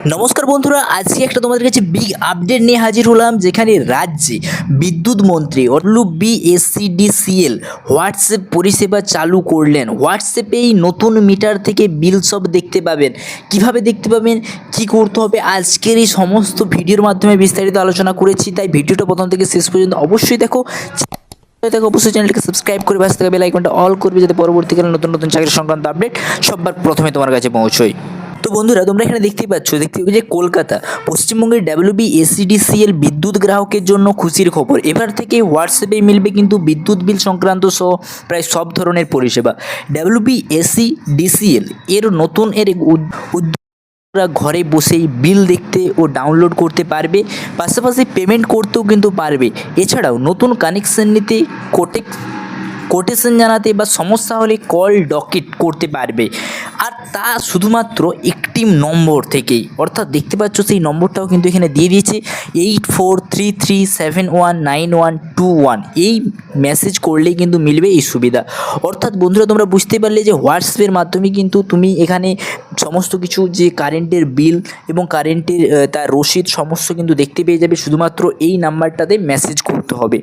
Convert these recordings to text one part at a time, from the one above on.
নমস্কার বন্ধুরা, আজকে একটা তোমাদের কাছে বিগ আপডেট নিয়ে হাজির হলাম, যেখানে রাজ্যে বিদ্যুৎ মন্ত্রী অটলু বিএসসিডিসিএল হোয়াটসঅ্যাপ পরিষেবা চালু করলেন। হোয়াটসঅ্যাপে এই নতুন মিটার থেকে বিল সব দেখতে পাবেন। কীভাবে দেখতে পাবেন? কি করতে হবে? আজকের এই সমস্ত ভিডিওর মাধ্যমে বিস্তারিত আলোচনা করেছি, তাই ভিডিওটা প্রথম থেকে শেষ পর্যন্ত অবশ্যই দেখো। দেখো, অবশ্যই চ্যানেলটিকে সাবস্ক্রাইব করে পাশে থাকা বেল অল করবে, যাতে পরবর্তীকালে নতুন নতুন চাকরি সংক্রান্ত আপডেট সবার প্রথমে তোমার কাছে পৌঁছয়। তো বন্ধুরা, তোমরা এখানে দেখতেই পাচ্ছ, দেখতে পাচ্ছ যে কলকাতা, পশ্চিমবঙ্গের ডাব্লিউবি এসিডিসিএল বিদ্যুৎ গ্রাহকের জন্য খুশির খবর। এবার থেকে হোয়াটসঅ্যাপে মিলবে কিন্তু বিদ্যুৎ বিল সংক্রান্ত সহ প্রায় সব ধরনের পরিষেবা। ডাব্লিউবি এসিডিসিএল এর নতুন এর উদ- উদ্যোগ ঘরে বসেই বিল দেখতে ও ডাউনলোড করতে পারবে, পাশাপাশি পেমেন্ট করতেও কিন্তু পারবে। এছাড়াও নতুন কানেকশন নিতে কোটেক কোটেশন জানাতে বা সমস্যা হলে কল ডকেট করতে পারবে। আর তা শুধুমাত্র একটি নম্বর থেকেই। অর্থাৎ দেখতে পাচ্ছ সেই নম্বরটাও কিন্তু এখানে দিয়ে দিয়েছে। Eight four three three seven one nine one two one এই মেসেজ করলেই কিন্তু মিলবে এই সুবিধা। অর্থাৎ বন্ধুরা, তোমরা বুঝতে পারলে যে হোয়াটসঅ্যাপের মাধ্যমে কিন্তু তুমি এখানে সমস্ত কিছু যে কারেন্টের বিল এবং কারেন্টের তার রসিদ সমস্ত কিন্তু দেখতে পেয়ে যাবে। শুধুমাত্র এই নাম্বারটাতে মেসেজ করতে হবে।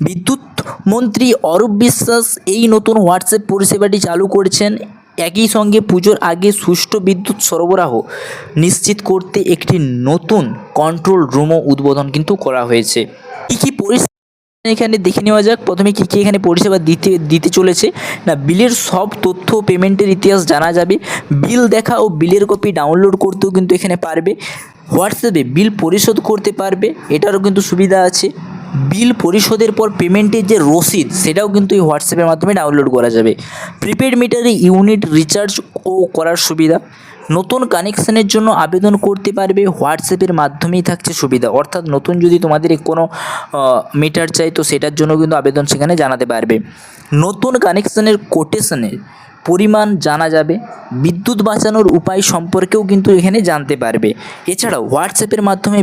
বিদ্যুৎ মন্ত্রী অরূপ বিশ্বাস এই নতুন হোয়াটসঅ্যাপ পরিষেবাটি চালু করেছেন। একই সঙ্গে পুজোর আগে সুষ্ঠু বিদ্যুৎ সরবরাহ নিশ্চিত করতে একটি নতুন কন্ট্রোল রুমও উদ্বোধন কিন্তু করা হয়েছে। কী কী পরিষেবা এখানে দেখে নেওয়া যাক। প্রথমে কী কী এখানে পরিষেবা দিতে দিতে চলেছে? না, বিলের সব তথ্য পেমেন্টের ইতিহাস জানা যাবে। বিল দেখা ও বিলের কপি ডাউনলোড করতেও কিন্তু এখানে পারবে। হোয়াটসঅ্যাপে বিল পরিশোধ করতে পারবে, এটারও কিন্তু সুবিধা আছে। বিল পরিশোধের পর পেমেন্টের যে রসিদ, সেটাও কিন্তু এই হোয়াটসঅ্যাপের মাধ্যমে ডাউনলোড করা যাবে। প্রিপেড মিটারে ইউনিট রিচার্জ ও করার সুবিধা। নতুন কানেকশানের জন্য আবেদন করতে পারবে হোয়াটসঅ্যাপের মাধ্যমেই থাকছে সুবিধা। অর্থাৎ নতুন যদি তোমাদের কোনো মিটার চাই, তো সেটার জন্য কিন্তু আবেদন সেখানে জানাতে পারবে। নতুন কানেকশানের কোটেশনের পরিমাণ জানা যাবে। বিদ্যুৎ বাঁচানোর উপায় সম্পর্কেও কিন্তু এখানে জানতে পারবে। এছাড়াও হোয়াটসঅ্যাপের মাধ্যমে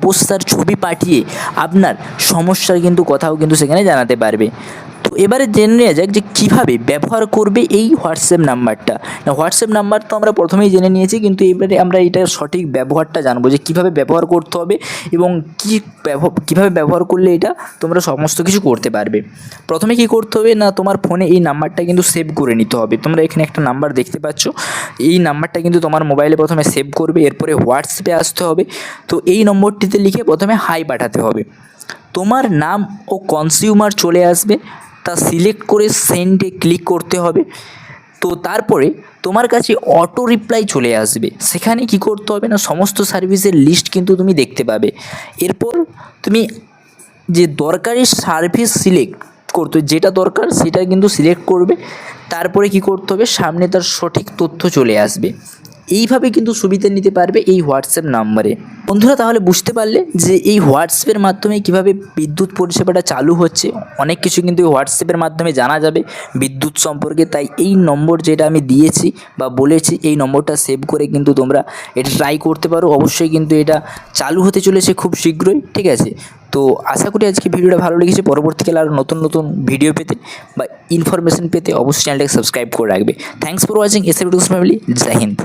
অবস্থার ছবি পাঠিয়ে আপনার সমস্যার কিন্তু কথাও কিন্তু সেখানে জানাতে পারবে। তো এবারে জেনে নেওয়া যাক যে কীভাবে ব্যবহার করবে এই হোয়াটসঅ্যাপ নাম্বারটা। না হোয়াটসঅ্যাপ নাম্বার তো আমরা প্রথমেই জেনে নিয়েছি, কিন্তু এবারে আমরা এটার সঠিক ব্যবহারটা জানব যে কীভাবে ব্যবহার করতে হবে এবং কী কীভাবে ব্যবহার করলে এটা তোমরা সমস্ত কিছু করতে পারবে। প্রথমে কি করতে হবে না, তোমার ফোনে এই নাম্বারটা কিন্তু সেভ করে নিতে হবে। তোমরা এখানে একটা নাম্বার দেখতে পাচ্ছ। এই নাম্বারটা কিন্তু তোমার মোবাইলে প্রথমে সেভ করবে, এরপরে হোয়াটসঅ্যাপে আসতে হবে। তো এই নম্বরটিতে লিখে প্রথমে হাই পাঠাতে হবে। তোমার নাম ও কনজিউমার চলে আসবে। তা সিলেক্ট করে সেন্ডে ক্লিক করতে হবে। তো তারপরে তোমার কাছে অটো রিপ্লাই চলে আসবে। সেখানে কি করতে হবে না, সমস্ত সার্ভিসের লিস্ট কিন্তু তুমি দেখতে পাবে। এরপর তুমি যে দরকারি সার্ভিস সিলেক্ট করতে, যেটা দরকার সেটা কিন্তু সিলেক্ট করবে। তারপরে কি করতে হবে, সামনে তার সঠিক তথ্য চলে আসবে। এইভাবে কিন্তু সুবিধা নিতে পারবে এই হোয়াটসঅ্যাপ নাম্বারে বন্ধুরা, তাহলে বুঝতে পারলে যে এই হোয়াটসঅ্যাপের মাধ্যমে কীভাবে বিদ্যুৎ পরিষেবাটা চালু হচ্ছে। অনেক কিছু কিন্তু এই হোয়াটসঅ্যাপের মাধ্যমে জানা যাবে বিদ্যুৎ সম্পর্কে। তাই এই নম্বর যেটা আমি দিয়েছি বা বলেছি, এই নম্বরটা সেভ করে কিন্তু তোমরা এটা ট্রাই করতে পারো। অবশ্যই কিন্তু এটা চালু হতে চলেছে খুব শীঘ্রই, ঠিক আছে? তো আশা করি আজকে ভিডিওটা ভালো লেগেছে। পরবর্তীকালে আরও নতুন নতুন ভিডিও পেতে বা ইনফরমেশন পেতে অবশ্যই চ্যানেলটাকে সাবস্ক্রাইব করে রাখবে। Thanks for watching S family Joy Hind